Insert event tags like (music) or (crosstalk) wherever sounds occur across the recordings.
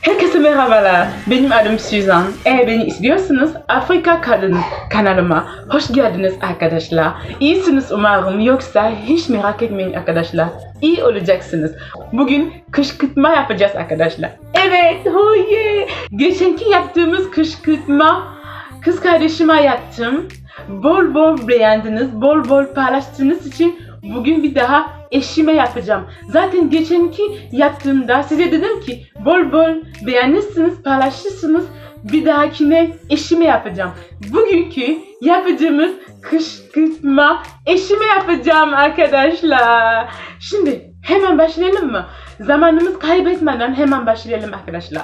Herkese merhabalar. Benim adım Suzan. Eğer beni izliyorsanız Afrika Kadın kanalıma hoş geldiniz arkadaşlar. İyisiniz umarım yoksa hiç merak etmeyin arkadaşlar. İyi olacaksınız. Bugün kışkırtma yapacağız arkadaşlar. Evet, oh yeah. Geçenki yaptığımız kışkırtma kız kardeşime yaptım. Bol bol beğendiniz, bol bol paylaştığınız için bugün bir daha eşime yapacağım. Zaten geçenki yaptığımda size dedim ki bol bol beğenirsiniz, paylaşırsınız. Bir dahakine eşime yapacağım. Bugünkü yapacağımız kışkırtma eşime yapacağım arkadaşlar. Şimdi hemen başlayalım mı? Zamanımız kaybetmeden hemen başlayalım arkadaşlar.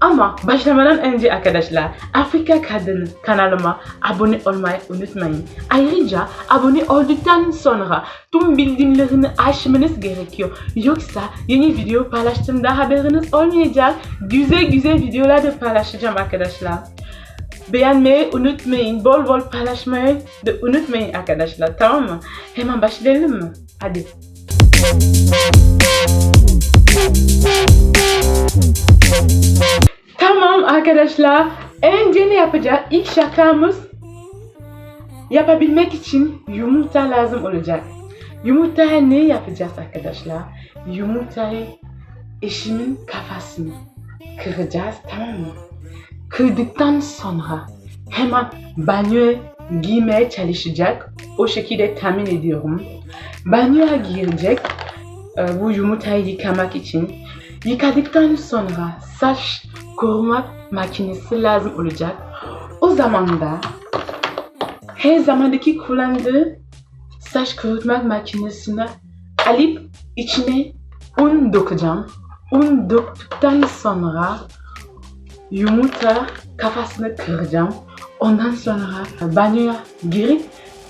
Ama başlamadan önce arkadaşlar Afrika Kadın kanalıma abone olmayı unutmayın. Ayrıca abone olduktan sonra tüm bildirimlerini açmanız gerekiyor. Yoksa yeni video paylaştığımda haberiniz olmayacak. Güzel güzel videolar da paylaşacağım arkadaşlar. Beğenmeyi unutmayın. Bol bol paylaşmayı da unutmayın arkadaşlar. Tamam mı? Hemen başlayalım mı? Hadi. Tamam arkadaşlar. Önce ne yapacağız? İlk şakamız yapabilmek için yumurta lazım olacak. Yumurtaya ne yapacağız arkadaşlar? Yumurtayı eşimin kafasını kıracağız tamam mı? Kırdıktan sonra hemen banyoya giymeye çalışacak. O şekilde tahmin ediyorum. Banyoya girecek e, bu yumurtayı yıkamak için. Yıkadıktan sonra saç korumak makinesi lazım olacak. O zaman da her zamandaki kullandığı saç kurutmak makinesine alıp içine un dökeceğim. Un döktükten sonra yumurta kafasını kıracağım. Ondan sonra banyoya girip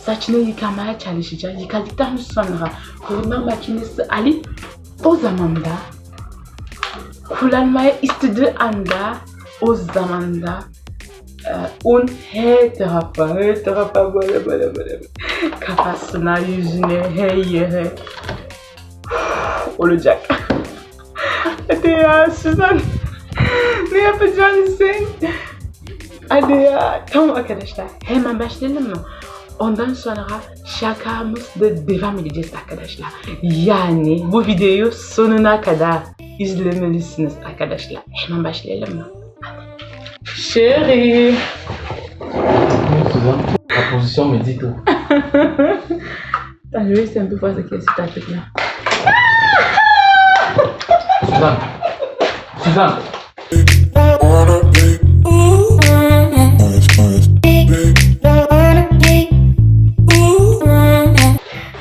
saçını yıkamaya çalışacağım. Yıkadıktan sonra kurutma makinesi alıp o zaman da kullanmayı istediği anda o zaman da e, un her tarafa, her tarafa böyle böyle böyle kafasına, yüzüne, her yere olacak. Hadi ya Suzan. ne yapacaksın sen? Hadi ya. Tamam arkadaşlar. Hemen başlayalım mı? Ondan sonra şakamızda devam edeceğiz arkadaşlar. Yani bu videoyu sonuna kadar izlemelisiniz arkadaşlar. Hemen başlayalım mı? Chérie. Suzanne, la position me dit tout. Je vais essayer un peu voir ce qu'il y a sur ta tête là. Suzanne. Suzanne.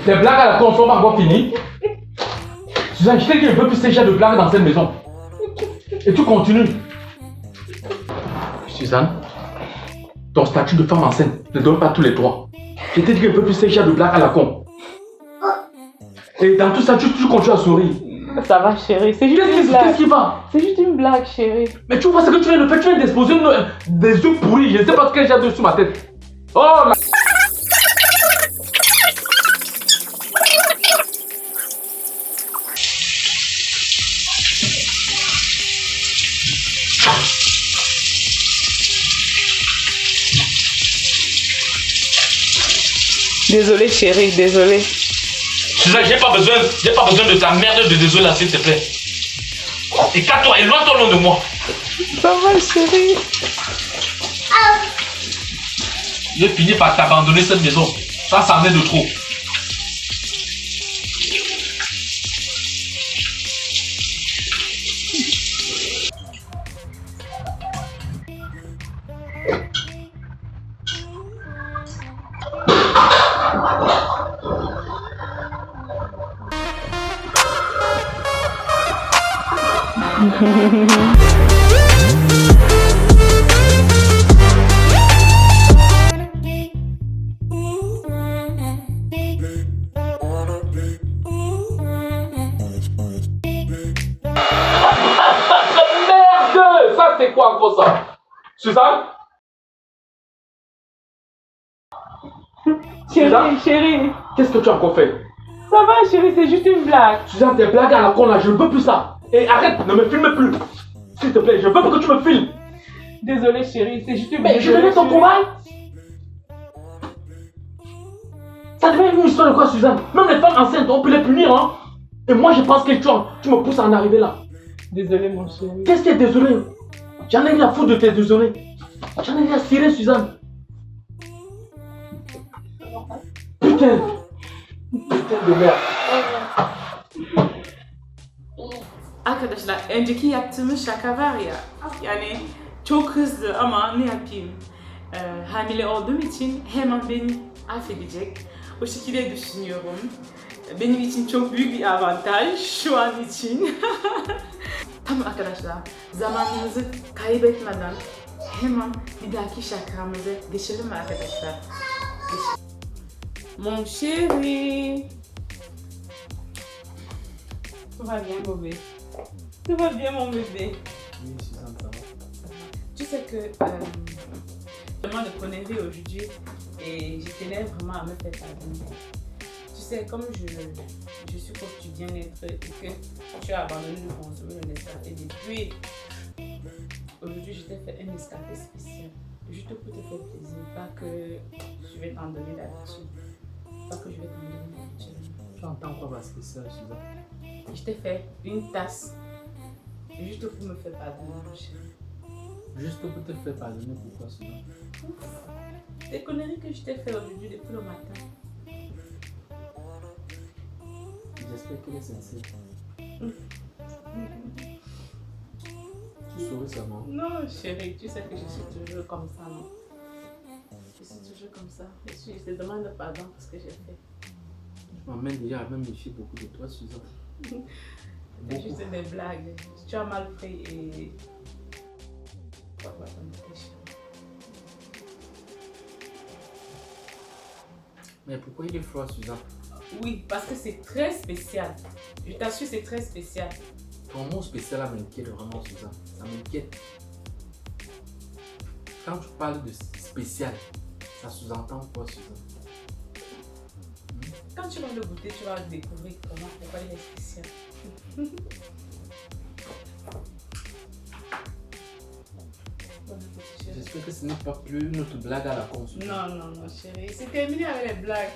Les blagues à la con sont pas encore finies. Suzanne, je t'ai dit qu'il ne peut plus ces de blagues dans cette maison. Et tu continues. Suzanne, ton statut de femme enceinte ne donne pas tous les droits. Je t'ai dit qu'il ne peut plus ces de blagues à la con. Et dans tout ça, tu, tu continues à sourire. Ça va chérie, c'est juste Qu'est-ce une qui, blague. qu'est-ce qui va? C'est juste une blague chérie. Mais tu vois ce que tu viens de faire, tu viens d'exposer des œufs pourris. Je ne sais pas ce que j'ai dessus ma tête. Oh là Désolée chérie, désolée. Suzanne, j'ai pas besoin, j'ai pas besoin de ta merde de désolé s'il te plaît. Écarte-toi, éloigne ton nom de moi. Ça va chérie. J'ai fini par t'abandonner cette maison. Ça, ça est de trop. Merde Ça c'est quoi encore ça Suzanne Chérie, chérie. Qu'est-ce que tu as encore fait? Ça va chérie, c'est juste une blague. Suzanne, tes blagues à la con là, je ne veux plus ça. Et arrête, ne me filme plus. S'il te plaît, je veux pas que tu me filmes. Désolée chérie, c'est juste une Mais je devais ton travail. Ça devient une histoire de quoi, Suzanne? Même les femmes enceintes, on peut les punir, hein Et moi, je pense que tu, tu me pousses à en arriver là. Désolée mon chéri. Qu'est-ce qui est désolé? J'en ai rien à foutre de tes désolé. J'en ai rien à cirer, Suzanne. Putain Putain de merde. Arkadaşlar önceki yaptığımız şaka var ya yani çok hızlı ama ne yapayım? Ee, hamile olduğum için hemen beni affedecek. O şekilde düşünüyorum. Benim için çok büyük bir avantaj şu an için. (laughs) Tamam arkadaşlar zamanımızı kaybetmeden hemen bir dahaki şakamıza geçelim mi arkadaşlar. Mon chéri. Tout va bien, bébé. Tout va bien, mon bébé. Oui, Suzanne, ça va. Tu sais que euh, vraiment de conneries aujourd'hui et je tenais vraiment à me faire pardonner. Tu sais, comme je, je suis coach du bien-être et que tu as abandonné de consommer le Nescafé depuis, aujourd'hui je t'ai fait un Nescafé spécial. Juste pour te faire plaisir, pas que je vais t'en donner d'habitude. Pas que je vais t'en donner d'habitude. Tu entends quoi parce que ça, Suzanne? Je t'ai fait une tasse juste pour me faire pardonner, mon chéri. Juste pour te faire pardonner, pourquoi, Suzanne Des conneries que je t'ai fait aujourd'hui depuis le matin. J'espère qu'il est sincère. (laughs) Tu souris seulement. Non, chérie, tu sais que je suis toujours comme ça, non? Je suis toujours comme ça. Je, suis, je te demande pardon pour ce que j'ai fait. Tu m'emmènes déjà à me méfier beaucoup de toi, Suzanne. (laughs) C'est juste des blagues. Tu as mal fait et. Mais pourquoi il est froid, Suzanne? Oui, parce que c'est très spécial. Je t'assure, c'est très spécial. Ton mot spécial m'inquiète vraiment, Suzanne. Ça m'inquiète. Quand tu parles de spécial, ça sous-entend quoi, Suzanne? Quand tu vas le goûter, tu vas découvrir comment, pourquoi il est spécial. J'espère que ce n'est pas plus une autre blague à la con. Suzanne. Non, non, non, chérie. C'est terminé avec les blagues.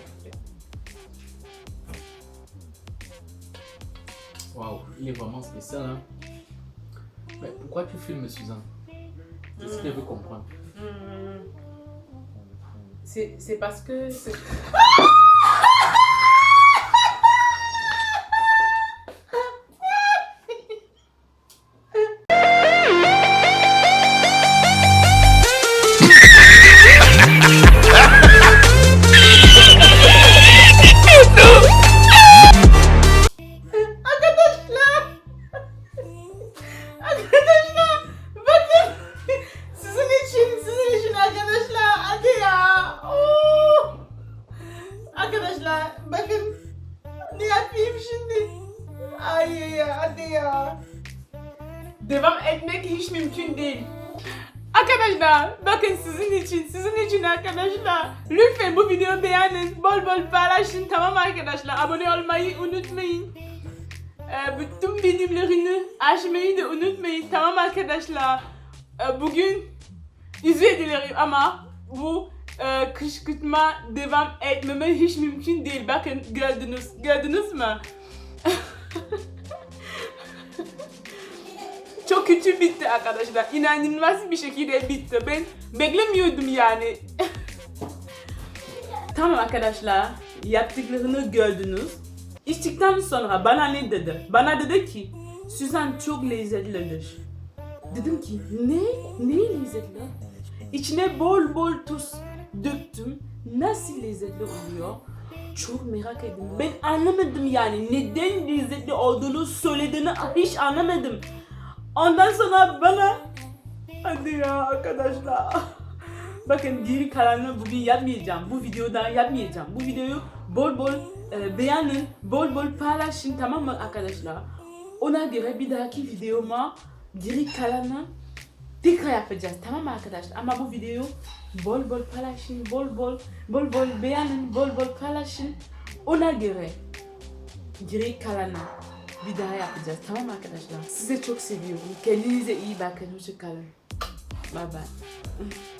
Waouh, il est vraiment spécial, hein Mais pourquoi tu filmes, Suzanne? C'est ce qu'elle veut comprendre? C'est c'est parce que. (laughs) Devam etmek hiç mümkün değil. Arkadaşlar bakın sizin için, sizin için arkadaşlar. Lütfen bu videoyu beğenin, bol bol paylaşın tamam arkadaşlar. Abone olmayı unutmayın. Ee, bütün bildirimlerini açmayı da unutmayın tamam arkadaşlar. Ee, bugün özür dilerim ama bu e, kışkırtma devam etmeme hiç mümkün değil. Bakın gördünüz, gördünüz mü? (laughs) Kötü bitti arkadaşlar. İnanılmaz bir şekilde bitti. Ben beklemiyordum yani. (laughs) tamam arkadaşlar. Yaptıklarını gördünüz. İçtikten sonra bana ne dedi? Bana dedi ki Suzan çok lezzetlidir. Dedim ki ne? Ne lezzetli? İçine bol bol tuz döktüm. Nasıl lezzetli oluyor? Çok merak ettim. Ben anlamadım yani neden lezzetli olduğunu söylediğini hiç anlamadım. Ondan sonra bana hadi ya arkadaşlar. Bakın geri kalanını bugün yapmayacağım. Bu videoda yapmayacağım. Bu videoyu bol bol e, beğenin, bol bol paylaşın tamam mı arkadaşlar? Ona göre bir dahaki videoma geri kalanı tekrar yapacağız tamam mı arkadaşlar? Ama bu videoyu bol bol paylaşın, bol bol bol bol beğenin, bol bol paylaşın. Ona göre geri kalanı Bir daha yapacağız. Tamam arkadaşlar? Size çok seviyorum. Kendinize iyi bakın. Hoşçakalın. Bye bye.